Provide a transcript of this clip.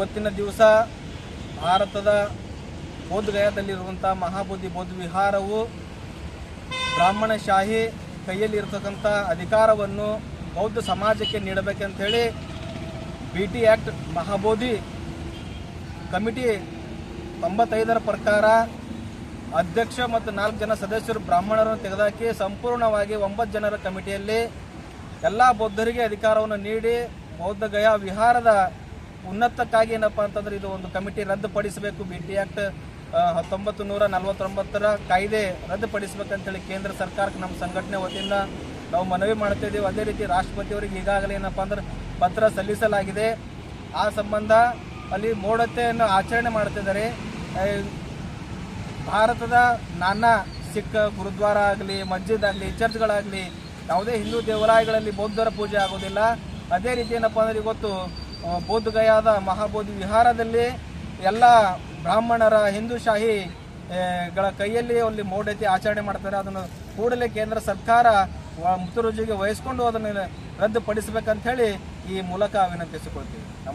ಇವತ್ತಿನ ದಿವಸ ಭಾರತದ ಬೋಧಗಯಾದಲ್ಲಿರುವಂಥ ಮಹಾಬೋಧಿ ಬೌದ್ಧ ವಿಹಾರವು ಬ್ರಾಹ್ಮಣಶಾಹಿ ಕೈಯಲ್ಲಿರ್ತಕ್ಕಂಥ ಅಧಿಕಾರವನ್ನು ಬೌದ್ಧ ಸಮಾಜಕ್ಕೆ ನೀಡಬೇಕಂತೇಳಿ B T act Mahabodhi committee ತೊಂಬತ್ತೈದರ ಪ್ರಕಾರ ಅಧ್ಯಕ್ಷ ಮತ್ತು ನಾಲ್ಕು ಜನ ಸದಸ್ಯರು ಬ್ರಾಹ್ಮಣರನ್ನು ತೆಗೆದಾಕಿ ಸಂಪೂರ್ಣವಾಗಿ ಒಂಬತ್ತು ಜನರ ಕಮಿಟಿಯಲ್ಲಿ ಎಲ್ಲ ಬೌದ್ಧರಿಗೆ ಅಧಿಕಾರವನ್ನು ನೀಡಿ ಬೌದ್ಧ ಗಯಾ ವಿಹಾರದ ಉನ್ನತಕ್ಕಾಗಿ ಏನಪ್ಪ ಅಂತಂದ್ರೆ ಇದು ಒಂದು ಕಮಿಟಿ ರದ್ದುಪಡಿಸಬೇಕು. ಬಿ ಟಿ ಆ್ಯಕ್ಟ್ ಹತ್ತೊಂಬತ್ತು ನೂರ ನಲವತ್ತೊಂಬತ್ತರ ಕಾಯ್ದೆ ರದ್ದುಪಡಿಸಬೇಕಂತೇಳಿ ಕೇಂದ್ರ ಸರ್ಕಾರಕ್ಕೆ ನಮ್ಮ ಸಂಘಟನೆ ವತಿಯಿಂದ ನಾವು ಮನವಿ ಮಾಡ್ತಾ ಅದೇ ರೀತಿ ರಾಷ್ಟ್ರಪತಿಯವರಿಗೆ ಈಗಾಗಲೇ ಏನಪ್ಪ ಅಂದ್ರೆ ಪತ್ರ ಸಲ್ಲಿಸಲಾಗಿದೆ. ಆ ಸಂಬಂಧ ಅಲ್ಲಿ ಮೋಡತೆಯನ್ನು ಆಚರಣೆ ಮಾಡ್ತಿದ್ದಾರೆ ಭಾರತದ ನಾನಾ ಸಿಖ್ ಗುರುದ್ವಾರ ಆಗಲಿ, ಮಸ್ಜಿದ್ ಆಗಲಿ, ಚರ್ಚ್ಗಳಾಗಲಿ, ಯಾವುದೇ ಹಿಂದೂ ದೇವಾಲಯಗಳಲ್ಲಿ ಬೌದ್ಧರ ಪೂಜೆ ಆಗೋದಿಲ್ಲ. ಅದೇ ರೀತಿ ಏನಪ್ಪ ಅಂದ್ರೆ ಇವತ್ತು ಆ, ಬೌದ್ಧ ಗಯಾದ ಮಹಾಬೋಧಿ ವಿಹಾರದಲ್ಲಿ ಎಲ್ಲ ಬ್ರಾಹ್ಮಣರ ಹಿಂದೂಶಾಹಿ ಶಾಹಿ ಗಳ ಕೈಯಲ್ಲಿ ಅಲ್ಲಿ ಮೌಢ್ಯತೆ ಆಚರಣೆ ಮಾಡ್ತಾರೆ. ಅದನ್ನು ಕೂಡಲೇ ಕೇಂದ್ರ ಸರ್ಕಾರ ಮುತುರುಜಿಗೆ ವಹಿಸ್ಕೊಂಡು ಅದನ್ನು ರದ್ದುಪಡಿಸಬೇಕಂತ ಹೇಳಿ ಈ ಮೂಲಕ ವಿನಂತಿಸಿಕೊಳ್ತೀವಿ.